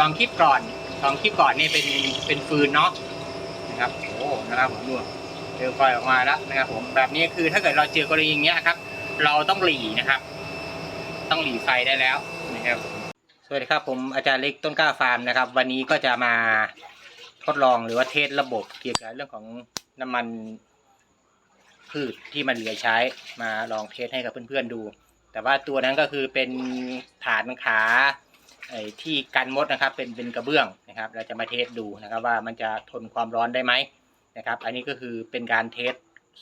สองคลิปก่อนสองคลิปก่อนนี่เป็นเป็นฟืนเนาะนะครับโอ้นะครับผมดูเปลวไฟออกมาแล้วนะครับ ผมแบบนี้คือถ้าเกิดเราเจอกรณีอย่างเงี้ยครับ เราต้องหลีนะครับ ต้องหลีไฟได้แล้วนะครับสวัสดีครับผมอาจารย์เล็กต้นกล้าฟาร์มนะครับ วันนี้ก็จะมาทดลองหรือว่าเทสระบบเกี่ยวกับเรื่องของน้ำมันพืชที่มันเหลือใช้มาลองเทสให้กับเพื่อนๆดู แต่ว่าตัวนั้นก็คือเป็นฐานขา ไอ้ที่กันมดนะครับเป็นเป็นกระเบื้องนะครับ เราจะมาเทสดูนะครับว่ามันจะทนความร้อนได้ไหมนะครับ อันนี้ก็คือเป็นการเทส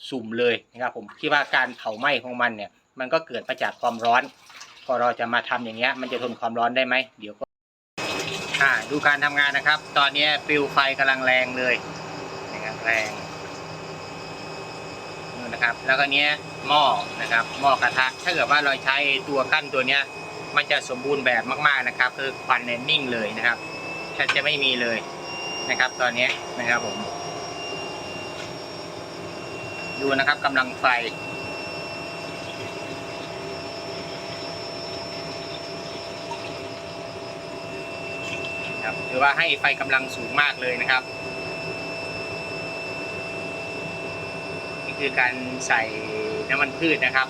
สุ่มเลยนะครับ ผมคิดว่าการเผาไหม้ของมันเนี่ย มันก็เกิดมาจากความร้อน พอเราจะมาทำอย่างเงี้ย มันจะทนความร้อนได้ไหมเดี๋ยวก็อ่าดูการทำงานนะครับ ตอนนี้ปลิวไฟกำลังแรงเลยนะครับแรงนู่นนะครับ แล้วก็เนี้ยหม้อนะครับหม้อกระทะถ้าเกิดว่าเราใช้ตัวกั้นตัวเนี้ย มันจะสมบูรณ์แบบมากๆนะครับ คือควันเนี่ยนิ่งเลยนะครับแทบจะไม่มีเลยนะครับ ตอนนี้นะครับผมดูนะครับกำลังไฟ ครับถือว่าให้ไฟกำลังสูงมากเลยนะครับ นี่คือการใส่น้ำมันพืชนะครับ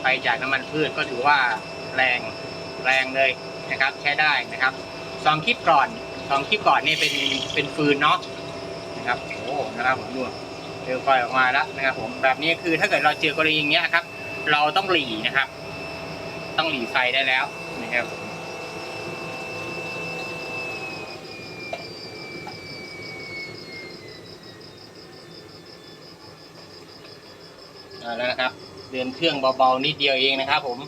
ไฟจากน้ำมันพืชก็ถือว่า แรงแรงเลยนะครับ ใช้ได้นะครับสองคลิปก่อนสองคลิปก่อนนี่เป็นเป็นฟืนเนาะนะครับโอ้นะครับผมดูเปลวไฟออกมาแล้วนะครับผมแบบนี้คือถ้าเกิดเราเจอกรณีอย่างเงี้ยครับ เราต้องหลีนะครับ ต้องหลีไฟได้แล้วนะครับอ่าแล้วนะครับเดินเครื่องเบาๆนิดเดียวเองนะครับผม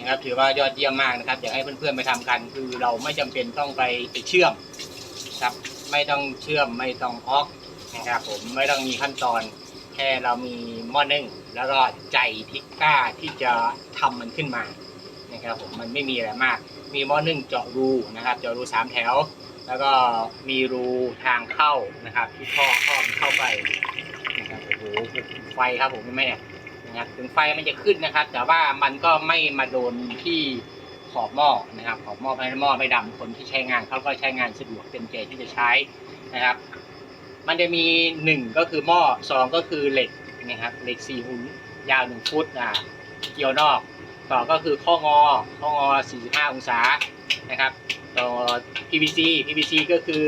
นี่ครับถือว่ายอดเยี่ยมมากนะครับอยากให้เพื่อนๆไปทำกัน คือเราไม่จำเป็นต้องไปไปเชื่อมครับ ไม่ต้องเชื่อมไม่ต้องออกนะครับผมไม่ต้องมีขั้นตอน แค่เรามีหม้อนึ่งแล้วก็ใจที่กล้าที่จะทำมันขึ้นมานะครับผมมันไม่มีอะไรมาก มีหม้อนึ่งเจาะรูนะครับ เจาะรูสามแถว แล้วก็มีรูทางเข้านะครับ ที่ท่อท่อมเข้าไปนะครับโอ้โหไฟครับผมไหมเนี่ย นะครับถึงไฟมันจะขึ้นนะครับ แต่ว่ามันก็ไม่มาโดนที่ขอบหม้อนะครับ ขอบหม้อไม่ให้หม้อไม่ดำคนที่ใช้งานเขาก็ใช้งานสะดวกเต็มใจที่จะใช้นะครับ มันจะมีหนึ่งก็คือหม้อสองก็คือเหล็กนะครับเหล็กสี่หุ่นยาวหนึ่งฟุตอ่าเกี่ยวนอกต่อก็คือข้องอข้องอ 45 องศานะครับต่อ PVC PVC ก็คือ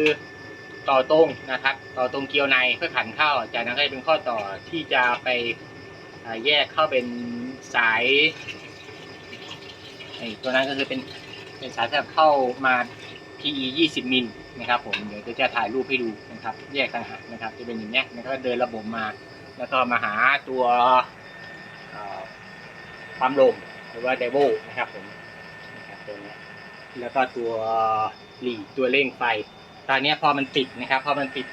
ต่อตรงนะครับ ต่อตรงเกลียวในเพื่อขันเข้าจากนั้นก็จะเป็นข้อต่อที่จะไป แยกเข้าเป็นสายไอตัวนั้นก็คือเป็นเป็นสายที่เข้ามา PE 20มิลนะครับผมเดี๋ยวจะถ่ายรูปให้ดูนะครับ แยกต่างหากนะครับ จะเป็นอย่างนี้แล้วก็เดินระบบมา แล้วก็มาหาตัวปั๊มลมหรือว่าไดโวนะครับผมนะครับตัวนี้แล้วก็ตัวหลีตัวเร่งไฟ ตอนนี้พอมันติดนะครับ พอมันติด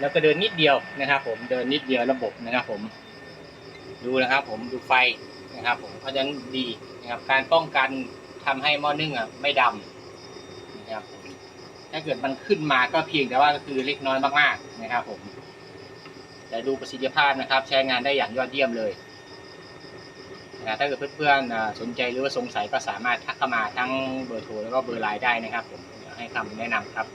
แล้วก็เดินนิดเดียวนะครับ ผมเดินนิดเดียวระบบนะครับผม ดูนะครับผมดูไฟนะครับผมเพราะฉะนั้นดีนะครับการป้องกันทำให้หม้อนึ่งอะไม่ดำนะครับผมถ้าเกิดมันขึ้นมาก็เพียงแต่ว่าก็คือเล็กน้อยมากๆนะครับผมแต่ดูประสิทธิภาพนะครับ ใช้งานได้อย่างยอดเยี่ยมเลยนะถ้าเกิดเพื่อนๆสนใจหรือว่าสงสัยก็สามารถทักเข้ามาทั้งเบอร์โทรแล้วก็เบอร์ไลน์ได้นะครับ ผมให้คำแนะนำครับ